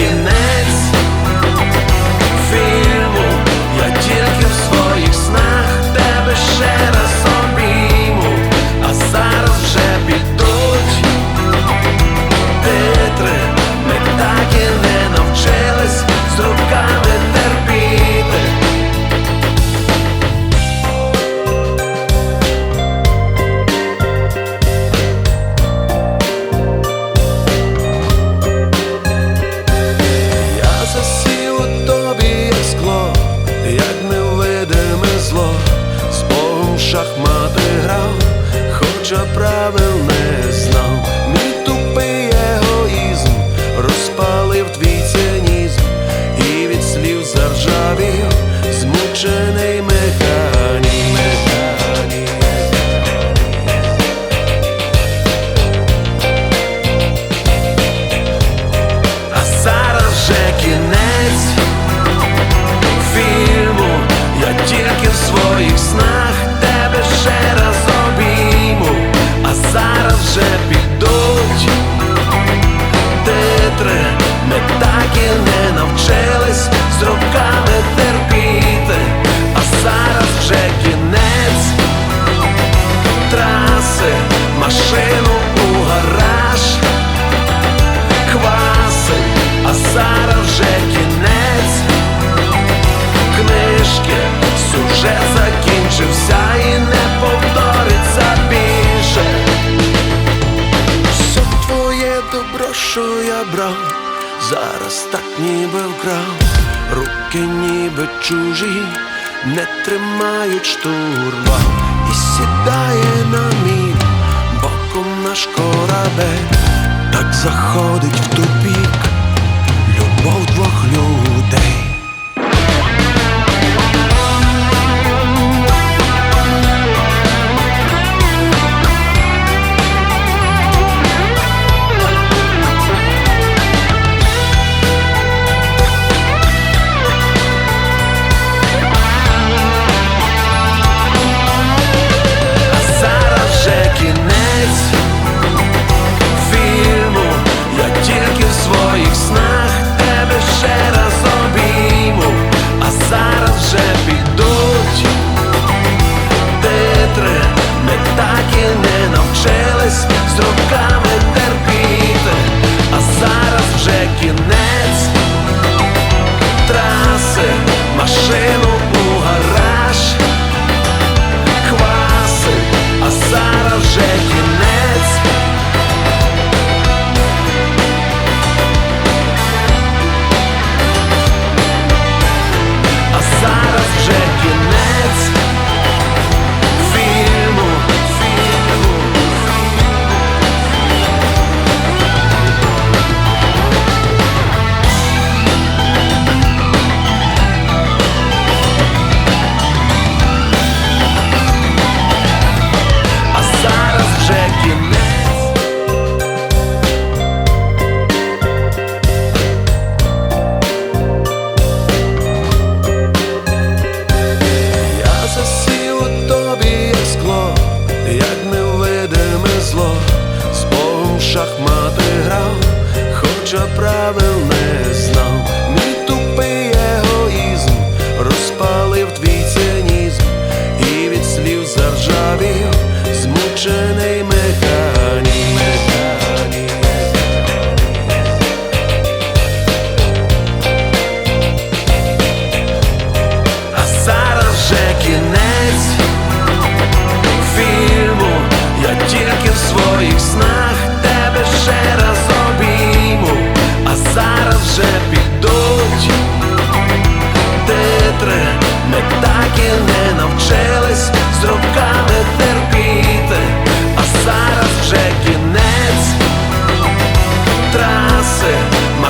Fucking брав, зараз так ніби вкрав, руки ніби чужі, не тримають штурма і сідає на мій боком наш корабель, так заходить в тупік любов двох людей.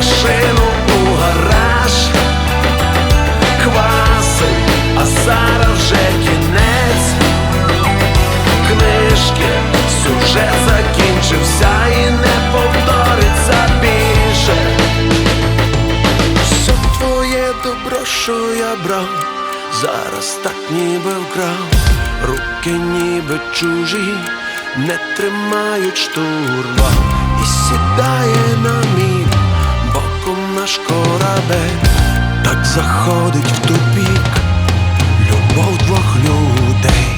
машину у гараж, кваси, а зараз вже кінець, книжки, сюжет закінчився і не повториться більше. Все твоє добро, що я брав, зараз так ніби вкрав, руки ніби чужі, не тримають штурва і сідає на мій наш корабель так заходить в тупік любов двох людей.